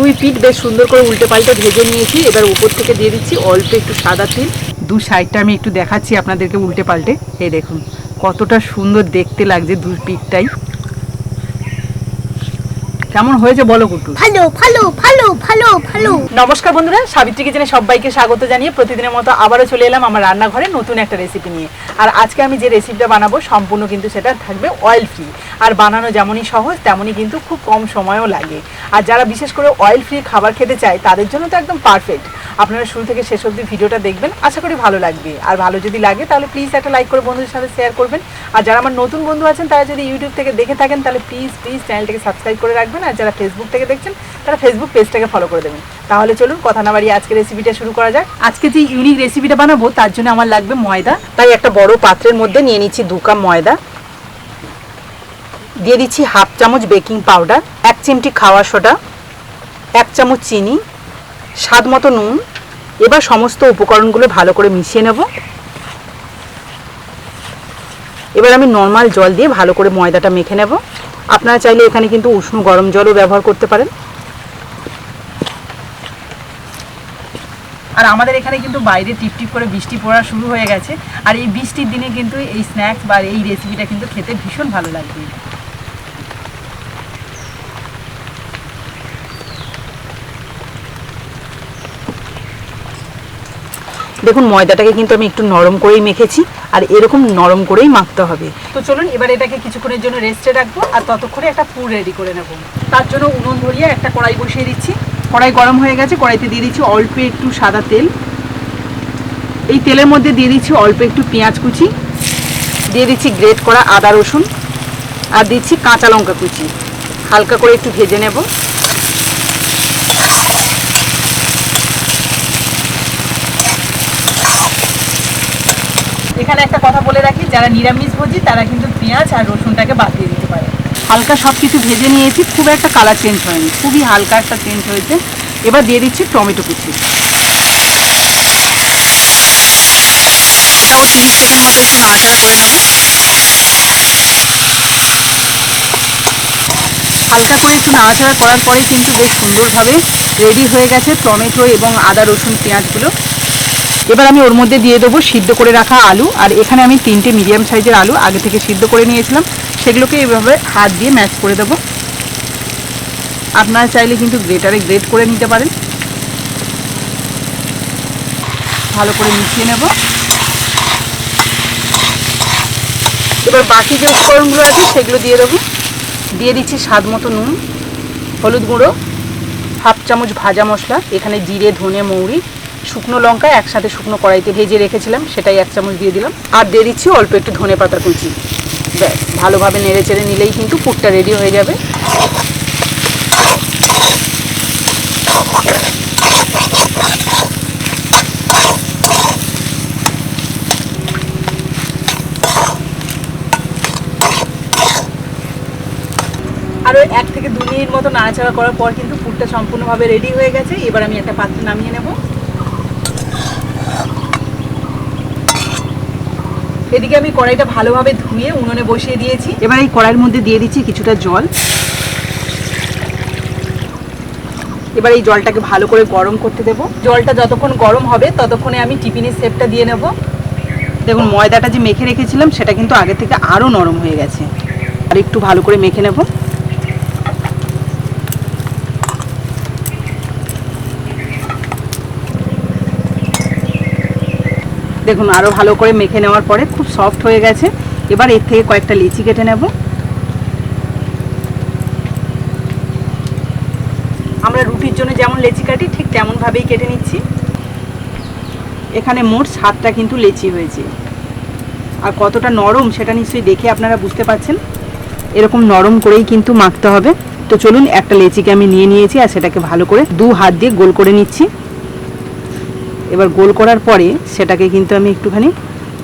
দুই পিট বেশ সুন্দর করে উল্টে পাল্টে ভেজে নিয়েছি। এবার উপর থেকে দিয়ে দিচ্ছি অল্প একটু সাদা তিল। দু সাইডটা আমি একটু দেখাচ্ছি আপনাদেরকে উল্টে পাল্টে। এই দেখুন, কতটা সুন্দর দেখতে লাগছে দু পিঠটাই কেমন হয়েছে বলো কুটু ভালো ভালো ভালো ভালো ভালো। নমস্কার বন্ধুরা সাবিত্রী কিচেনে সবাইকে স্বাগত জানিয়ে প্রতিদিনের মতো আবারও চলে এলাম আমার রান্নাঘরে নতুন একটা রেসিপি নিয়ে। আর আজকে আমি যে রেসিপিটা বানাবো সম্পূর্ণ কিন্তু সেটা থাকবে অয়েল ফ্রি আর বানানো যেমনই সহজ তেমনই কিন্তু খুব কম সময়ও লাগে। আর যারা বিশেষ করে অয়েল ফ্রি খাবার খেতে চায় তাদের জন্য তো একদম পারফেক্ট আপনারা শুরু থেকে শেষ অবধি ভিডিওটা দেখবেন আশা করি ভালো লাগবে। আর ভালো যদি লাগে তাহলে প্লিজ একটা লাইক করে বন্ধুদের সাথে শেয়ার করবেন। আর যারা আমার নতুন বন্ধু আছেন তারা যদি ইউটিউব থেকে দেখে থাকেন তাহলে প্লিজ প্লিজ চ্যানেলটাকে সাবস্ক্রাইব করে রাখবেন। আর যারা ফেসবুক থেকে দেখছেন, তারা ফেসবুক পেজটাকে ফলো করে দেবেন। তাহলে চলুন, কথা না বাড়িয়ে আজকে রেসিপিটা শুরু করা যাক। আজকে যে ইউনিক রেসিপিটা বানাবো, তার জন্য আমার লাগবে ময়দা। তাই একটা বড় পাত্রের মধ্যে নিয়ে নিচ্ছি দু কাপ ময়দা। দিয়ে দিচ্ছি হাফ চামচ বেকিং পাউডার এক চিমটি খাওয়া সোডা এক চামচ চিনি, স্বাদ মতো নুন। এবার সমস্ত উপকরণগুলো ভালো করে মিশিয়ে নেব। এবার আমি নর্মাল জল দিয়ে ভালো করে ময়দাটা মেখে নেব। আপনারা চাইলে এখানে কিন্তু উষ্ণ গরম জলও ব্যবহার করতে পারেন। আর আমাদের এখানে কিন্তু বাইরে টিপ টিপ করে বৃষ্টি পড়া শুরু হয়ে গেছে। আর এই বৃষ্টির দিনে কিন্তু এই স্ন্যাক্স বা এই রেসিপিটা কিন্তু খেতে ভীষণ ভালো লাগবে। দেখুন, ময়দাটাকে কিন্তু আমি একটু নরম করেই মেখেছি, আর এরকম নরম করেই মাখতে হবে। তো চলুন, এবার এটাকে কিছুক্ষণের জন্য রেস্টে রাখব, আর ততক্ষণে একটা পুর রেডি করে নেব। তার জন্য উনুন ধরিয়ে একটা কড়াই বসিয়ে দিচ্ছি। কড়াই গরম হয়ে গেছে, কড়াইতে দিয়ে দিচ্ছি অল্প একটু সাদা তেল। এই তেলের মধ্যে দিয়ে দিচ্ছি অল্প একটু পেঁয়াজ কুচি, দিয়ে দিচ্ছি গ্রেট করা আদা রসুন, আর দিচ্ছি কাঁচা লঙ্কা কুচি। হালকা করে একটু ভেজে নেব। এখানে একটা কথা বলে রাখি, যারা নিরামিষ ভোজি, তারা কিন্তু পেঁয়াজ আর রসুনটাকে বাদ দিয়ে দিতে পারে। হালকা সব কিছু ভেজে নিয়েছি, খুব একটা কালার চেঞ্জ হয়নি, খুবই হালকা একটা চেঞ্জ হয়েছে। এবার দিয়ে দিচ্ছি টমেটো কুচি। এটাও তিরিশ সেকেন্ড মতো একটু নাড়াচাড়া করে নেব হালকা করে একটু নাড়াচাড়া করার পরে কিন্তু বেশ সুন্দরভাবে রেডি হয়ে গেছে টমেটো এবং আদা রসুন পেঁয়াজগুলো। এবার আমি ওর মধ্যে দিয়ে দেবো সিদ্ধ করে রাখা আলু, আর এখানে আমি তিনটে মিডিয়াম সাইজের আলু আগে থেকে সিদ্ধ করে নিয়েছিলাম। সেগুলোকে এভাবে হাত দিয়ে ম্যাশ করে দেবো। আপনারা চাইলে কিন্তু গ্রেটারে গ্রেট করে নিতে পারেন। ভালো করে মিশিয়ে নেব। এবার বাকি যে উপকরণগুলো আছে, সেগুলো দিয়ে দেবো। দিয়ে দিচ্ছি স্বাদ মতো নুন, হলুদ গুঁড়ো, হাফ চামচ ভাজা মশলা, এখানে জিরে, ধনে, মৌরি শুকনো লঙ্কা একসাথে শুকনো কড়াইতে ভেজে রেখেছিলাম, সেটাই এক চামচ দিয়ে দিলাম। আর দিয়ে দিচ্ছি অল্প একটু ধনে পাতা কুচি। ব্যাস, ভালোভাবে নেড়ে চেড়ে নিলেই কিন্তু পুরটা রেডি হয়ে যাবে। আরও এক থেকে দু মিনিট মতো নাড়াচাড়া করার পর কিন্তু পুরটা সম্পূর্ণভাবে রেডি হয়ে গেছে। এবার আমি একটা পাত্রে নামিয়ে নেব। এদিকে আমি কড়াইটা ভালোভাবে ধুয়ে উনুনে বসিয়ে দিয়েছি। এবার এই কড়াইয়ের মধ্যে দিয়ে দিচ্ছি কিছুটা জল। এবার এই জলটাকে ভালো করে গরম করতে দেবো। জলটা যতক্ষণ গরম হবে, ততক্ষণে আমি টিফিনের শেপটা দিয়ে নেব। দেখুন, ময়দাটা যে মেখে রেখেছিলাম, সেটা কিন্তু আগে থেকে আরও নরম হয়ে গেছে। আর একটু ভালো করে মেখে নেব। দেখুন আরও ভালো করে মেখে নেওয়ার পরে খুব সফট হয়ে গেছে। এবার এর থেকে কয়েকটা লিচি কেটে নেব। আমরা রুটির জন্য যেমন লেচি কাটি, ঠিক তেমনভাবেই কেটে নিচ্ছি। এখানে মোট সাতটা কিন্তু লেচি হয়েছে। আর কতটা নরম সেটা নিশ্চয়ই দেখে আপনারা বুঝতে পারছেন। এরকম নরম করেই কিন্তু মাখতে হবে। তো চলুন, একটা লেচিকে আমি নিয়ে নিয়েছি আর সেটাকে ভালো করে দু হাত দিয়ে গোল করে নিচ্ছি। এবার গোল করার পরে সেটাকে কিন্তু আমি একটুখানি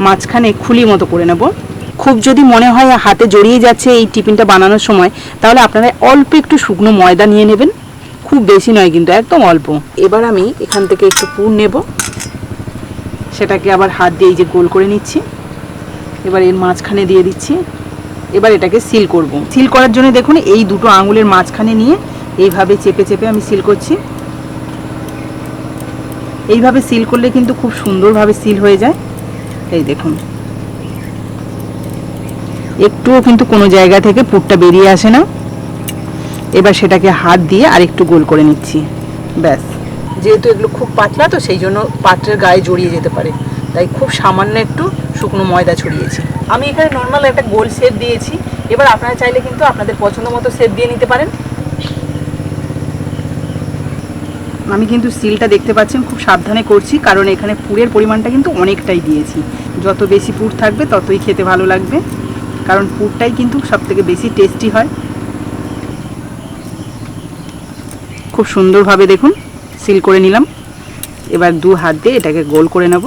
মাঝখানে খুলি মতো করে নেব। খুব যদি মনে হয় হাতে জড়িয়ে যাচ্ছে এই টিফিনটা বানানোর সময়, তাহলে আপনারা অল্প একটু শুকনো ময়দা নিয়ে নেবেন। খুব বেশি নয় কিন্তু, একদম অল্প। এবার আমি এখান থেকে একটু পুর নেব। সেটাকে আবার হাত দিয়ে যে গোল করে নিচ্ছি। এবার এর মাঝখানে দিয়ে দিচ্ছি। এবার এটাকে সিল করব। সিল করার জন্য দেখুন, এই দুটো আঙুলের মাঝখানে নিয়ে এইভাবে চেপে চেপে আমি সিল করছি। এইভাবে সিল করলে কিন্তু খুব সুন্দরভাবে সিল হয়ে যায়। এই দেখুন। একটুও কিন্তু কোনো জায়গা থেকে পুরটা বেরিয়ে আসে না। এবার সেটাকে হাত দিয়ে আরেকটু গোল করে নিচ্ছি। ব্যাস। যেহেতু এগুলো খুব পাতলা, তো সেই জন্য পাত্রের গায়ে জড়িয়ে যেতে পারে। তাই খুব সামান্য একটু শুকনো ময়দা ছড়িয়েছি। আমি এখানে নর্মাল একটা গোল শেপ দিয়েছি। এবার আপনারা চাইলে কিন্তু আপনাদের পছন্দ মতো শেপ দিয়ে নিতে পারেন। আমি কিন্তু সিলটা দেখতে পাচ্ছেন, খুব সাবধানে করছি, কারণ এখানে পুরের পরিমাণটা কিন্তু অনেকটাই দিয়েছি। যত বেশি পুর থাকবে, ততই খেতে ভালো লাগবে, কারণ পুরটাই কিন্তু সব থেকে বেশি টেস্টি হয়। খুব সুন্দরভাবে দেখুন, সিল করে নিলাম। এবার দু হাত দিয়ে এটাকে গোল করে নেব।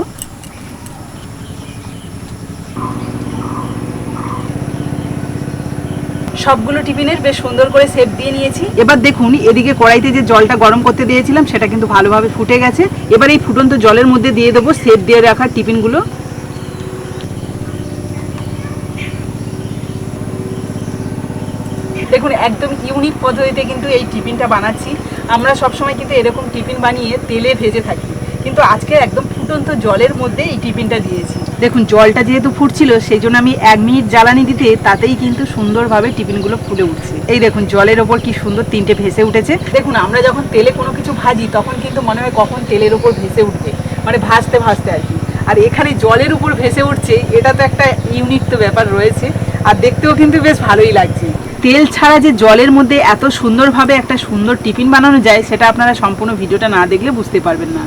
সবগুলো টিফিনের বেশ সুন্দর করে সেপ দিয়ে নিয়েছি। এবার দেখুন, এদিকে কড়াইতে যে জলটা গরম করতে দিয়েছিলাম, সেটা কিন্তু ভালোভাবে ফুটে গেছে। এবার এই ফুটন্ত জলের মধ্যে দিয়ে দেবো সেপ দিয়ে রাখা টিফিনগুলো। দেখুন, একদম ইউনিক পদ্ধতিতে কিন্তু এই টিফিনটা বানাচ্ছি। আমরা সবসময় কিন্তু এরকম টিফিন বানিয়ে তেলে ভেজে থাকি। কিন্তু আজকে একদম ফুটন্ত জলের মধ্যে এই টিফিনটা দিয়েছি। দেখুন, জলটা যেহেতু ফুটছিল সেই জন্য আমি এক মিনিট জ্বালানি দিতে তাতেই কিন্তু সুন্দরভাবে টিফিনগুলো ফুটে উঠছে। এই দেখুন, জলের ওপর কি সুন্দর তিনটে ভেসে উঠেছে। দেখুন, আমরা যখন তেলে কোনো কিছু ভাজি, তখন কিন্তু মনে হয় কখন তেলের ওপর ভেসে উঠবে। মানে ভাজতে ভাজতে আর কি। আর এখানে জলের উপর ভেসে উঠছে, এটা তো একটা ইউনিক তো ব্যাপার রয়েছে। আর দেখতেও কিন্তু বেশ ভালোই লাগছে। তেল ছাড়া যে জলের মধ্যে এত সুন্দরভাবে একটা সুন্দর টিফিন বানানো যায়, সেটা আপনারা সম্পূর্ণ ভিডিওটা না দেখলে বুঝতে পারবেন না।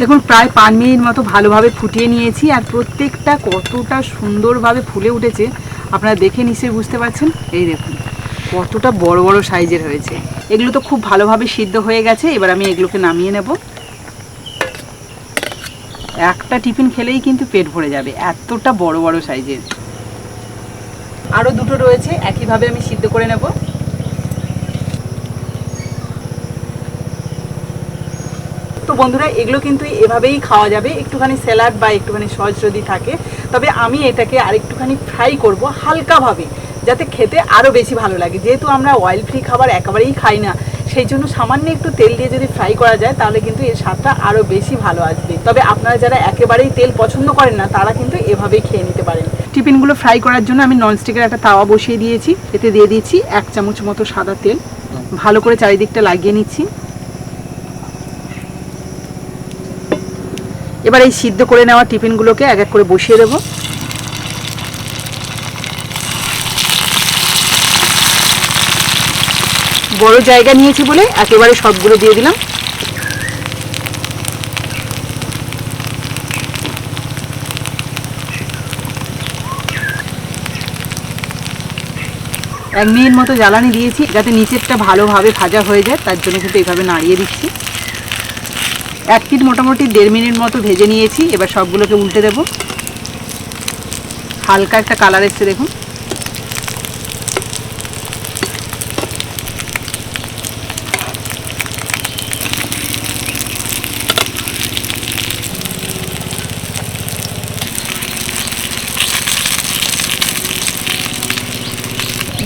দেখুন, প্রায় পাঁচ মিনিট মতো ভালোভাবে ফুটিয়ে নিয়েছি আর প্রত্যেকটা কতটা সুন্দরভাবে ফুলে উঠেছে আপনারা দেখে নিশ্চয়ই বুঝতে পারছেন। এই দেখুন, কতটা বড় বড় সাইজের হয়েছে। এগুলো তো খুব ভালোভাবে সিদ্ধ হয়ে গেছে, এবার আমি এগুলোকে নামিয়ে নেব। একটা টিফিন খেলেই কিন্তু পেট ভরে যাবে, এতটা বড় বড় সাইজের। আরও দুটো রয়েছে, একইভাবে আমি সিদ্ধ করে নেব। তো বন্ধুরা এগুলো কিন্তু এভাবেই খাওয়া যাবে। একটুখানি স্যালাড বা একটুখানি সস যদি থাকে তবে আমি এটাকে আরেকটুখানি ফ্রাই করব হালকাভাবে যাতে খেতে আরও বেশি ভালো লাগে। যেহেতু আমরা অয়েল ফ্রি খাবার একেবারেই খাই না সেই জন্য সামান্য একটু তেল দিয়ে যদি ফ্রাই করা যায় তাহলে কিন্তু এর স্বাদটা আরও বেশি ভালো আসবে। তবে আপনারা যারা একেবারেই তেল পছন্দ করেন না তারা কিন্তু এভাবেই খেয়ে নিতে পারেন। টিফিনগুলো ফ্রাই করার জন্য আমি ননস্টিকের একটা তাওয়া বসিয়ে দিয়েছি। এতে দিয়ে দিয়েছি এক চামচ মতো সাদা তেল। ভালো করে চারিদিকটা লাগিয়ে নিচ্ছি। এবার এই সিদ্ধ করে নেওয়া টিফিনগুলোকে এক এক করে বসিয়ে দেবো। বড় জায়গা নিয়েছি বলে একেবারে সবগুলো দিয়ে দিলাম। এক মিনিট মতো জ্বালানি দিয়েছি, যাতে নিচেরটা ভালোভাবে ভাজা হয়ে যায়, তার জন্য কিন্তু এভাবে নাড়িয়ে দিচ্ছি। এক পিট মোটামুটি দেড় মিনিট মতো ভেজে নিয়েছি। এবার সবগুলোকে উল্টে দেব। হালকা একটা কালার এসছে, দেখুন।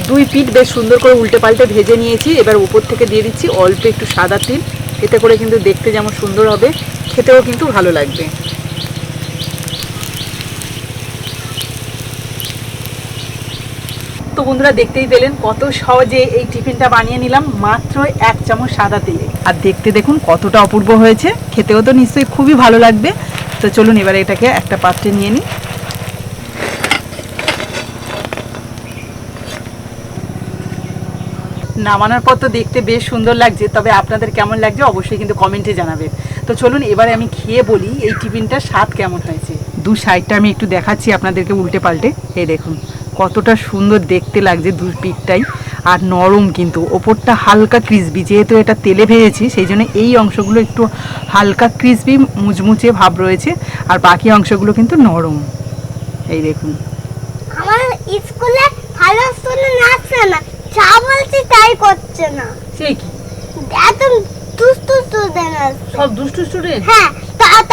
দুই পিঠ বেশ সুন্দর করে উল্টে পাল্টে ভেজে নিয়েছি। এবার উপর থেকে দিয়ে দিচ্ছি অল্প একটু সাদা তিল। এতে করে কিন্তু দেখতে যেমন সুন্দর হবে, খেতেও কিন্তু ভালো লাগবে। তো বন্ধুরা, দেখতেই পেলেন কত সহজে এই টিফিনটা বানিয়ে নিলাম, মাত্র এক চামচ সাদা তেলে। আর দেখতে দেখুন কতটা অপূর্ব হয়েছে, খেতেও তো নিশ্চয়ই খুবই ভালো লাগবে। তো চলুন এবার এটাকে একটা পাত্রে নিয়ে নিই। নামানোর পর তো দেখতে বেশ সুন্দর লাগছে তবে আপনাদের কেমন লাগছে অবশ্যই কিন্তু কমেন্টে জানাবেন। তো চলুন এবারে আমি খেয়ে বলি এই টিফিনটার স্বাদ কেমন হয়েছে? দু সাইডটা আমি একটু দেখাচ্ছি আপনাদেরকে উল্টে পাল্টে এই দেখুন কতটা সুন্দর দেখতে লাগছে দু পিঠটাই আর নরম কিন্তু। ওপরটা হালকা ক্রিসপি যেহেতু এটা তেলে ভেজেছি সেই জন্য এই অংশগুলো একটু হালকা ক্রিসপি মুচমুচে ভাব রয়েছে আর বাকি অংশগুলো কিন্তু নরম। এই দেখুন। আমার স্কুলে ভালো আসছে না। যা বলছি তাই করছে না। সেই কি? এত দুষ্টু স্টুডেন্ট সব দুষ্টু স্টুডেন্ট হ্যাঁ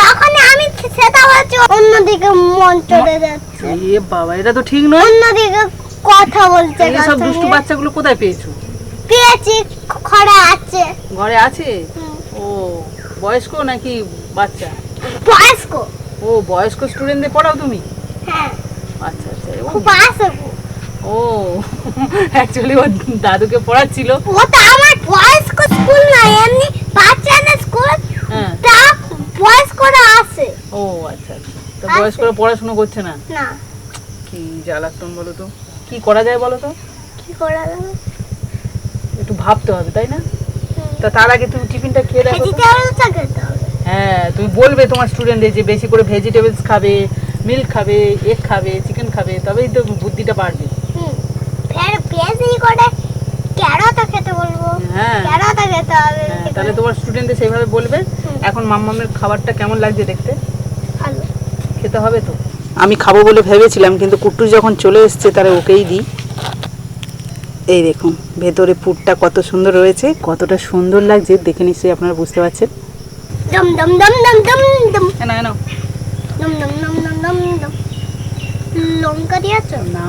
তখন আমি সেটা বলছি অন্যদিকে মন চলে যাচ্ছে। এ বাবা এটা তো ঠিক নয়। অন্যদিকে কথা বলছে এই সব দুষ্টু বাচ্চাগুলো কোথায় পেয়েছ? পেয়েছি ঘরে আছে। ঘরে আছে? ও বয়স্ক নাকি বাচ্চা? বয়স্ক। ও বয়স্ক স্টুডেন্টদের পড়াও তুমি? হ্যাঁ। আচ্ছা আচ্ছা খুব গো। ও অ্যাকচুয়ালি ও দাদুকে পড়াচ্ছিল। ও তো আমার বয়স্ক স্কুল না এমনি বাচ্চাদের স্কুল হ্যাঁ। তা বয়স্করা আছে ও আচ্ছা আচ্ছা। তো বয়স্করা পড়াশোনা করছে না? না। কি জ্বালাতন বলো তো। কি করা যায় বলো তো? কি করা যাবে একটু ভাবতে হবে তাই না? তা তার আগে তুমি টিফিনটা খেয়ে দেখো হ্যাঁ তুমি বলবে তোমার স্টুডেন্টদের যে বেশি করে ভেজিটেবলস খাবে মিল্ক খাবে এগ খাবে চিকেন খাবে তবেই তো বুদ্ধিটা বাড়বে। করে ক্যারোটা খেতে বলব? হ্যাঁ। ক্যারোটা খেতে হবে তাহলে তোমার স্টুডেন্টদের সেইভাবে বলবে এখন মাম্মামের খাবারটা কেমন লাগছে দেখতে? ভালো। খেতে হবে তো? আমি খাব বলে ভেবেছিলাম কিন্তু কুট্টু যখন চলে এসছে তারা ওকেই দিই। এই দেখুন ভেতরে পুরটা কত সুন্দর রয়েছে কতটা সুন্দর লাগছে দেখে নিশ্চয়ই আপনারা বুঝতে পারছেন। দম দম দম দম দম দম। না না দম দম দম দম দম দম। লঙ্কা দিয়েছ? না।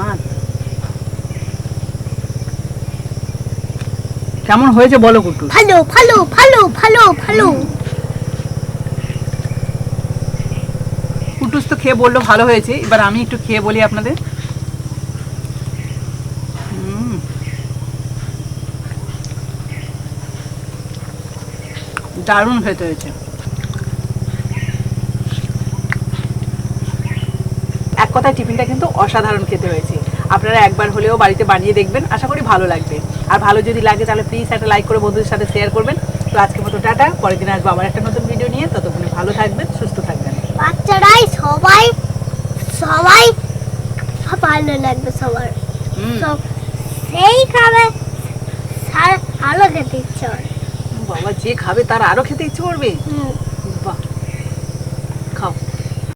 কেমন হয়েছে বলো কুট্টু ভালো ভালো ভালো ভালো ভালো। কুটুস তো খেয়ে বলল ভালো হয়েছে। এবার আমি একটু খেয়ে বলি আপনাদের। হুম। দারুণ খেতে হয়েছে। এক কথায় টিফিনটা কিন্তু অসাধারণ খেতে হয়েছে। আপনারা একবার হলেও বাড়িতে বানিয়ে দেখবেন। আশা করি ভালো লাগবে। আর ভালো যদি লাগে তাহলে প্লিজ একটা লাইক করে বন্ধুদের সাথে শেয়ার করবেন। তো আজকের মতো টাটা। পরের দিন আসব আবার একটা নতুন ভিডিও নিয়ে। ততক্ষণে ভালো থাকবেন সুস্থ থাকবেন। বাচ্চারাই সবাই সবাই ভালো লাগবে সবার। সেই খাবে আলো খেতে ইচ্ছে বাবা যে খাবে তার আরও খেতে ইচ্ছে করবে? হুম।